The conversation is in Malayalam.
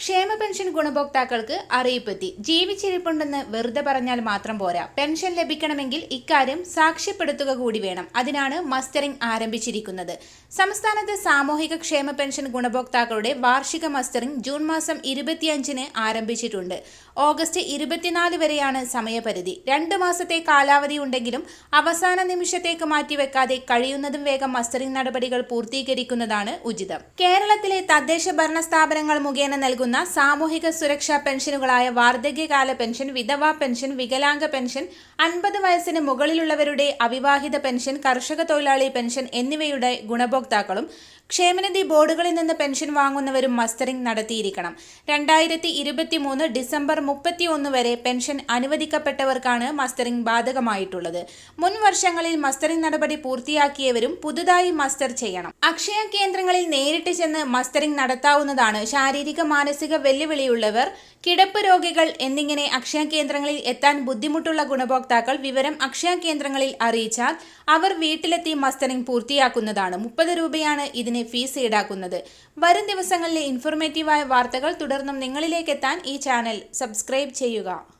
ക്ഷേമ പെൻഷൻ ഗുണഭോക്താക്കൾക്ക് അറിയിപ്പെത്തി. ജീവിച്ചിരിപ്പുണ്ടെന്ന് വെറുതെ പറഞ്ഞാൽ മാത്രം പോരാ. പെൻഷൻ ലഭിക്കണമെങ്കിൽ ഇക്കാര്യം സാക്ഷ്യപ്പെടുത്തുക കൂടി വേണം. അതിനാണ് മസ്റ്ററിംഗ് ആരംഭിച്ചിരിക്കുന്നത്. സംസ്ഥാനത്ത് സാമൂഹിക ക്ഷേമ പെൻഷൻ ഗുണഭോക്താക്കളുടെ വാർഷിക മസ്റ്ററിംഗ് ജൂൺ മാസം ഇരുപത്തിയഞ്ചിന് ആരംഭിച്ചിട്ടുണ്ട്. ഓഗസ്റ്റ് ഇരുപത്തിനാല് വരെയാണ് സമയപരിധി. രണ്ട് മാസത്തെ കാലാവധി ഉണ്ടെങ്കിലും അവസാന നിമിഷത്തേക്ക് മാറ്റിവെക്കാതെ കഴിയുന്നതും വേഗം മസ്റ്ററിംഗ് നടപടികൾ പൂർത്തീകരിക്കുന്നതാണ് ഉചിതം. കേരളത്തിലെ തദ്ദേശ ഭരണ സ്ഥാപനങ്ങൾ മുഖേന നൽകുന്ന സാമൂഹിക സുരക്ഷാ പെൻഷനുകളായ വാർദ്ധക്യകാല പെൻഷൻ വിധവാ പെൻഷൻ വികലാംഗ പെൻഷൻ അൻപത് വയസ്സിന് മുകളിലുള്ളവരുടെ അവിവാഹിത പെൻഷൻ കർഷക തൊഴിലാളി പെൻഷൻ എന്നിവയുടെ ഗുണഭോക്താക്കളും ക്ഷേമനിധി ബോർഡുകളിൽ നിന്ന് പെൻഷൻ വാങ്ങുന്നവരും മസ്റ്ററിംഗ് നടത്തിയിരിക്കണം. രണ്ടായിരത്തി ഇരുപത്തി മൂന്ന് ഡിസംബർ മുപ്പത്തി ഒന്ന് വരെ പെൻഷൻ അനുവദിക്കപ്പെട്ടവർക്കാണ് മസ്റ്ററിംഗ് ബാധകമായിട്ടുള്ളത്. മുൻ വർഷങ്ങളിൽ മസ്റ്ററിംഗ് നടപടി പൂർത്തിയാക്കിയവരും പുതുതായി മസ്റ്റർ ചെയ്യണം. അക്ഷയ കേന്ദ്രങ്ങളിൽ നേരിട്ട് ചെന്ന് മസ്റ്ററിംഗ് നടത്താവുന്നതാണ് ശാരീരിക മാനസിക വെല്ലുവിളിയുള്ളവർ കിടപ്പ് രോഗികൾ എന്നിങ്ങനെ അക്ഷയ കേന്ദ്രങ്ങളിൽ എത്താൻ ബുദ്ധിമുട്ടുള്ള ഗുണഭോക്താക്കൾ വിവരം അക്ഷയ കേന്ദ്രങ്ങളിൽ അറിയിച്ചാൽ അവർ വീട്ടിലെത്തി മസ്റ്ററിംഗ് പൂർത്തിയാക്കുന്നതാണ്. മുപ്പത് രൂപയാണ് ഇതിന് ഫീസ് ഈടാക്കുന്നത്. വരും ദിവസങ്ങളിലെ ഇൻഫോർമേറ്റീവായ വാർത്തകൾ തുടർന്നും നിങ്ങളിലേക്ക് എത്താൻ ഈ ചാനൽ സബ്സ്ക്രൈബ് ചെയ്യുക.